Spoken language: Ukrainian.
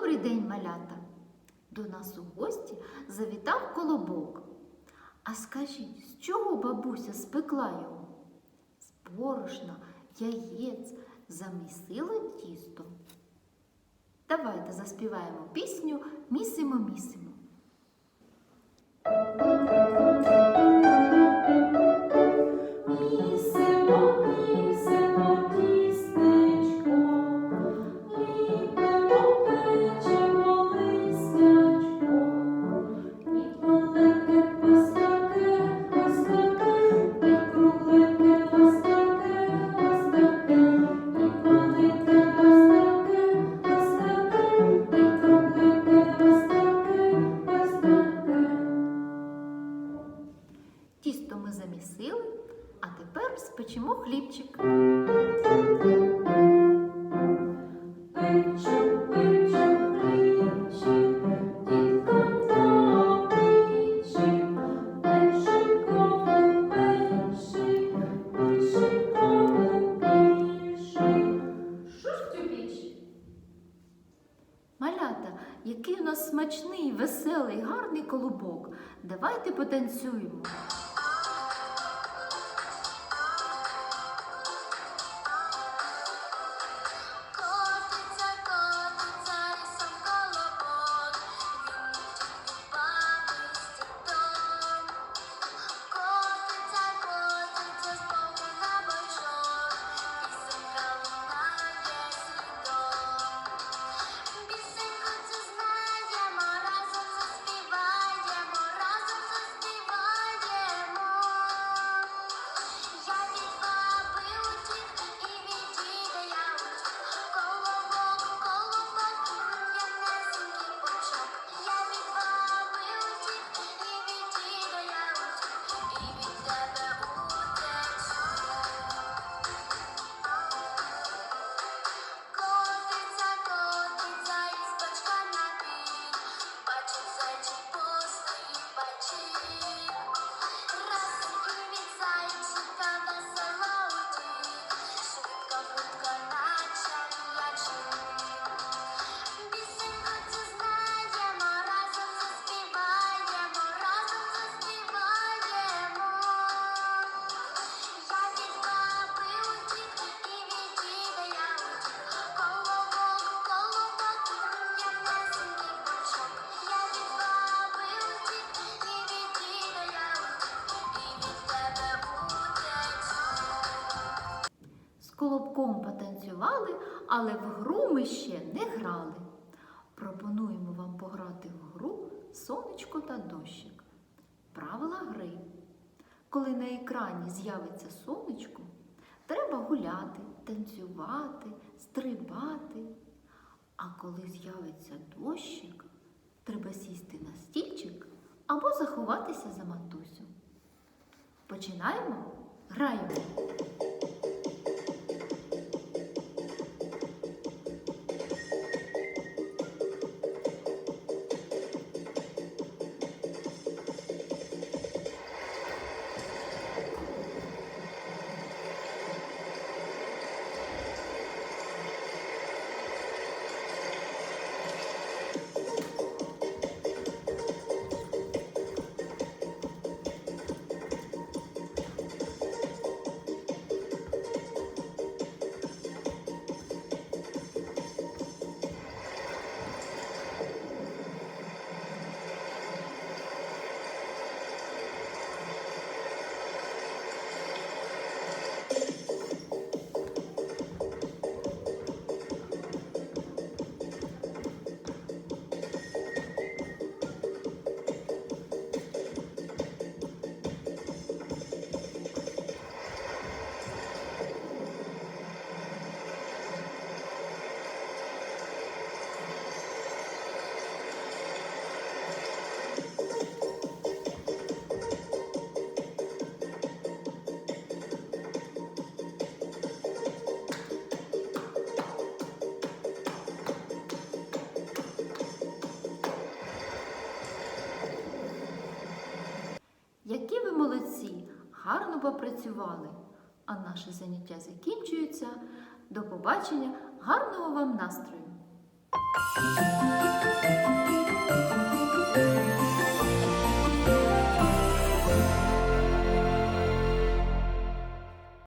Добрий день, малята! До нас у гості завітав колобок. А скажіть, з чого бабуся спекла його? З борошна, яєць, замісила тісто. Давайте заспіваємо пісню Місимо, місимо. Піч? Малята, який у нас смачний, веселий, гарний колобок. Давайте потанцюємо. З колобком потанцювали, але в гру ми ще не грали. Пропонуємо вам пограти в гру сонечко та дощик. Правила гри. Коли на екрані з'явиться сонечко, треба гуляти, танцювати, стрибати. А коли з'явиться дощик, треба сісти на стільчик або заховатися за матусю. Починаємо? Граємо! гарно попрацювали. А наше заняття закінчується. До побачення, гарного вам настрою!